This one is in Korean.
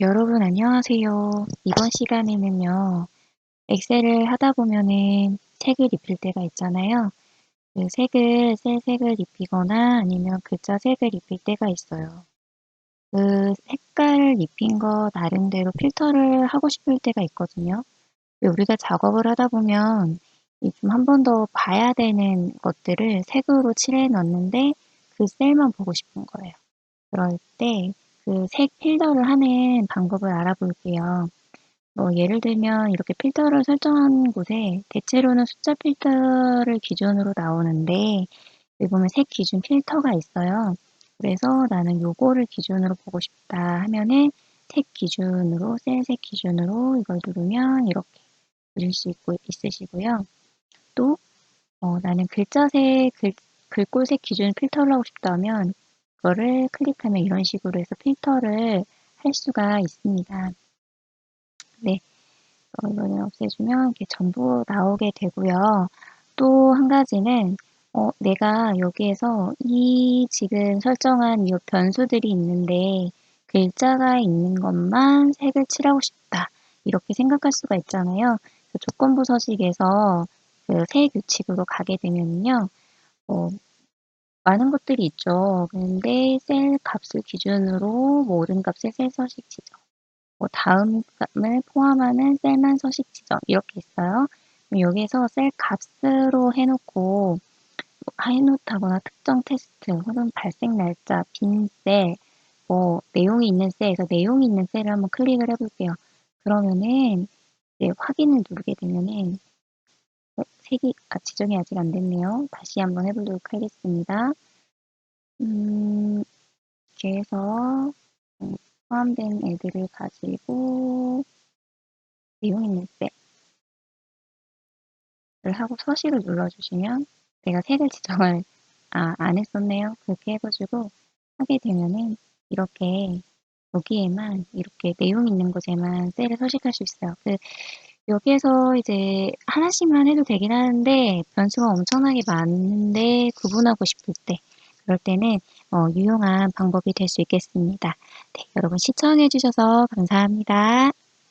여러분 안녕하세요. 이번 시간에는요. 엑셀을 하다 보면은 색을 입힐 때가 있잖아요. 그 색을 셀 색을 입히거나 아니면 글자 색을 입힐 때가 있어요. 그 색깔을 입힌 거 나름대로 필터를 하고 싶을 때가 있거든요. 우리가 작업을 하다 보면 좀 한 번 더 봐야 되는 것들을 색으로 칠해 놨는데 그 셀만 보고 싶은 거예요. 그럴 때 그 색 필터를 하는 방법을 알아볼게요. 뭐 예를 들면 이렇게 필터를 설정한 곳에 대체로는 숫자 필터를 기준으로 나오는데 여기 보면 색 기준 필터가 있어요. 그래서 나는 요거를 기준으로 보고 싶다 하면은 색 기준으로 셀색 기준으로 이걸 누르면 이렇게 보실 수 있고 있으시고요. 또 어, 나는 글자색 글, 글꼴색 기준 필터를 하고 싶다면 그거를 클릭하면 이런 식으로 해서 필터를 할 수가 있습니다. 네, 어, 이거는 없애주면 이렇게 전부 나오게 되고요. 또 한 가지는 어, 내가 여기에서 이 지금 설정한 이 변수들이 있는데 글자가 있는 것만 색을 칠하고 싶다. 이렇게 생각할 수가 있잖아요. 그 조건부 서식에서 그새 규칙으로 가게 되면요. 어, 많은 것들이 있죠. 그런데 셀 값을 기준으로 모든 값에 셀 서식 지정, 뭐 다음 값을 포함하는 셀만 서식 지정 이렇게 있어요. 여기에서 셀 값으로 해놓고 해놓다거나 특정 테스트 혹은 발생 날짜, 빈 셀, 뭐 내용이 있는 셀에서 내용이 있는 셀을 한번 클릭을 해볼게요. 그러면은 이제 확인을 누르게 되면은 어, 색이 아, 지정이 아직 안 됐네요. 다시 한번 해보도록 하겠습니다. 음, 이렇게 해서 음, 포함된 애들을 가지고 내용 있는 셀을 하고 서식을 눌러주시면 내가 색을 지정을 아, 안 했었네요. 그렇게 해가지고 하게 되면은 이렇게 여기에만 이렇게 내용 있는 곳에만 셀을 서식할 수 있어요. 그 여기에서 이제 하나씩만 해도 되긴 하는데 변수가 엄청나게 많은데 구분하고 싶을 때 그럴 때는 어, 유용한 방법이 될 수 있겠습니다. 네, 여러분 시청해 주셔서 감사합니다.